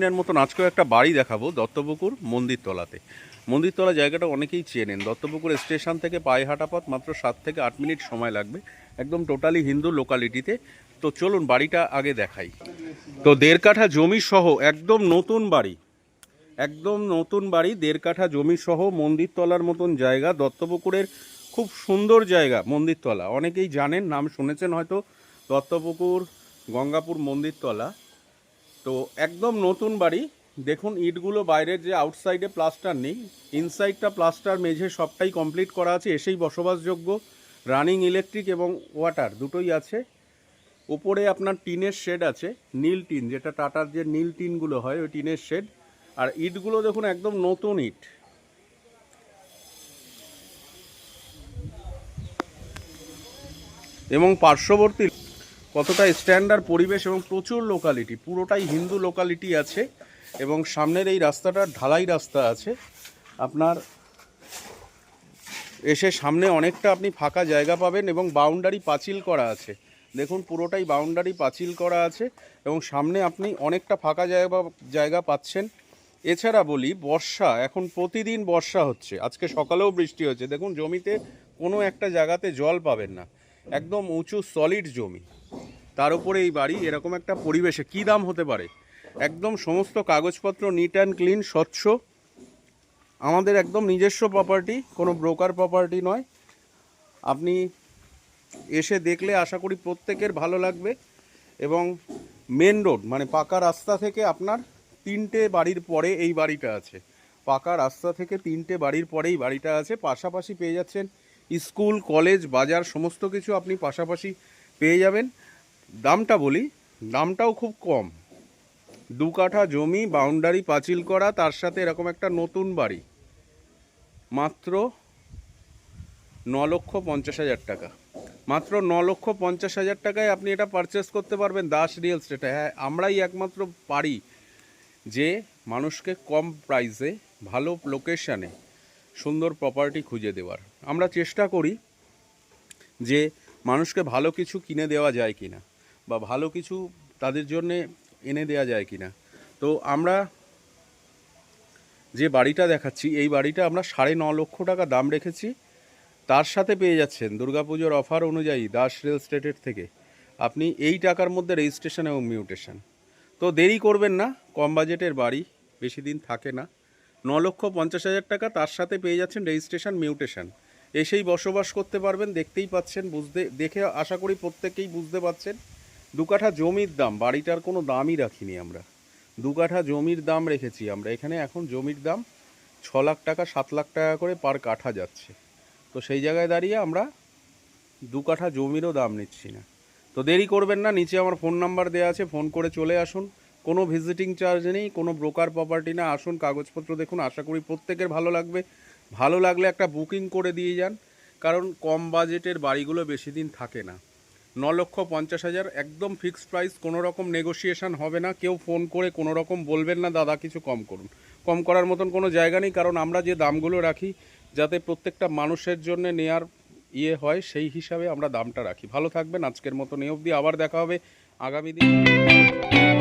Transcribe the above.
প্রতিদিনের মতন আজকেও একটা বাড়ি দেখাবো দত্তপুকুর মন্দিরতলাতে। মন্দিরতলা জায়গাটা অনেকেই চেনেন। দত্তপুকুর স্টেশন থেকে পায়ে পথ মাত্র সাত থেকে আট মিনিট সময় লাগবে। একদম টোটালি হিন্দু লোকালিটিতে। তো চলুন বাড়িটা আগে দেখাই। তো দেড় কাঠা জমি সহ একদম নতুন বাড়ি। একদম নতুন বাড়ি দেড় কাঠা জমি সহ মন্দিরতলার মতন জায়গা। দত্তপুকুরের খুব সুন্দর জায়গা মন্দিরতলা। অনেকেই জানেন, নাম শুনেছেন হয়তো। দত্তপুকুর, গঙ্গাপুর মন্দিরতলা। তো একদম নতুন বাড়ি। দেখুন, ইটগুলো বাইরের যে আউটসাইডে প্লাস্টার নেই ইনসাইডটা প্লাস্টার মেঝে সবটাই কমপ্লিট করা আছে, এসেই বসবাসযোগ্য রানিং ইলেকট্রিক এবং ওয়াটার দুটোই আছে। উপরে আপনার টিনের শেড আছে, নীল টিন, যেটা টাটার যে নীল টিনগুলো হয়, ওই টিনের শেড আর ইটগুলো দেখুন, একদম নতুন ইট। এবং পার্শ্ববর্তী কতটা স্ট্যান্ডার্ড পরিবেশ এবং প্রচুর লোকালিটি পুরোটাই হিন্দু লোকালিটি আছে এবং সামনের এই রাস্তাটা ঢালাই রাস্তা আছে। আপনার এসে সামনে অনেকটা আপনি ফাঁকা জায়গা পাবেন এবং বাউন্ডারি পাঁচিল করা আছে। দেখুন, পুরোটাই বাউন্ডারি পাঁচিল করা আছে এবং সামনে আপনি অনেকটা ফাঁকা জায়গা জায়গা পাচ্ছেন। এছাড়া বলি, বর্ষা, এখন প্রতিদিন বর্ষা হচ্ছে। আজকে সকালেও বৃষ্টি হচ্ছে। দেখুন, জমিতে কোনো একটা জায়গাতে জল পাবেন না। একদম উঁচু সলিড জমি। তার উপরে এই বাড়ি এরকম একটা পরিবেশে কি দাম হতে পারে? একদম সমস্ত কাগজপত্র নিট অ্যান্ড ক্লিন স্বচ্ছ। আমাদের একদম নিজস্ব প্রপার্টি কোনো ব্রোকার প্রপার্টি নয়। আপনি এসে দেখলে আশা করি প্রত্যেকের ভালো লাগবে। এবং মেন রোড মানে পাকা রাস্তা থেকে আপনার তিনটে বাড়ির পরে এই বাড়িটা আছে। পাকা রাস্তা থেকে তিনটে বাড়ির পরেই বাড়িটা আছে। পাশাপাশি পেয়ে যাচ্ছেন স্কুল, কলেজ, বাজার, সমস্ত কিছু আপনি পাশাপাশি পেয়ে যাবেন। দামটা বলি, দামটাও খুব কম। দু কাঠা জমি বাউন্ডারি পাঁচিল করা, তার সাথে এরকম একটা নতুন বাড়ি। মাত্র ন লক্ষ পঞ্চাশ হাজার টাকা। মাত্র ন লক্ষ পঞ্চাশ হাজার টাকায় আপনি এটা পারচেস করতে পারবেন দাস রিয়েল স্টেটে হ্যাঁ আমরাই একমাত্র পারি যে মানুষকে কম প্রাইসে ভালো লোকেশানে সুন্দর প্রপার্টি খুঁজে দেওয়ার। আমরা চেষ্টা করি যে মানুষকে ভালো কিছু কিনে দেওয়া যায় কিনা। বা ভালো কিছু তাদের জন্যে এনে দেওয়া যায় কি না তো আমরা যে বাড়িটা দেখাচ্ছি, এই বাড়িটা আমরা সাড়ে ন লক্ষ টাকা দাম রেখেছি। তার সাথে পেয়ে যাচ্ছেন দুর্গাপুজোর অফার অনুযায়ী দাস রেল স্টেটের থেকে। আপনি এই টাকার মধ্যে রেজিস্ট্রেশন এবং মিউটেশন। তো দেরি করবেন না, কম বাজেটের বাড়ি, বেশি দিন থাকে না। ন লক্ষ পঞ্চাশ হাজার টাকা তার সাথে পেয়ে যাচ্ছেন রেজিস্ট্রেশন, মিউটেশন। এসেই বসবাস করতে পারবেন, দেখতেই পাচ্ছেন, বুঝতে, দেখে আশা করি প্রত্যেকেই বুঝতে পাচ্ছেন দু কাঠা জমির দাম, বাড়িটার কোনো দামই রাখিনি আমরা। দু কাঠা জমির দাম রেখেছি আমরা। এখানে এখন জমির দাম ছ লাখ টাকা, সাত লাখ টাকা করে পার কাঠা যাচ্ছে। তো সেই জায়গায় দাঁড়িয়ে আমরা দু কাঠা জমিরও দাম নিচ্ছি না। তো দেরি করবেন না, নিচে আমার ফোন নাম্বার দেওয়া আছে, ফোন করে চলে আসুন। কোনো ভিজিটিং চার্জ নেই, কোনো ব্রোকার প্রপার্টি না। আসুন, কাগজপত্র দেখুন। আশা করি প্রত্যেকের ভালো লাগবে। ভালো লাগলে একটা বুকিং করে দিয়ে যান। কারণ কম বাজেটের বাড়িগুলো বেশি দিন থাকে না। ন লক্ষ পঞ্চাশ হাজার একদম ফিক্সড প্রাইস কোনো রকম নেগোসিয়েশান হবে না। কেউ ফোন করে কোনো রকম বলবেন না, দাদা কিছু কম করুন। কম করার মতন কোনো জায়গা নেই, কারণ আমরা যে দামগুলো রাখি, যাতে প্রত্যেকটা মানুষের জন্য নেয়ার ইয়ে হয়, সেই হিসাবে আমরা দামটা রাখি। ভালো থাকবেন, আজকের মতন এ অবধি। আবার দেখা হবে আগামী দিন।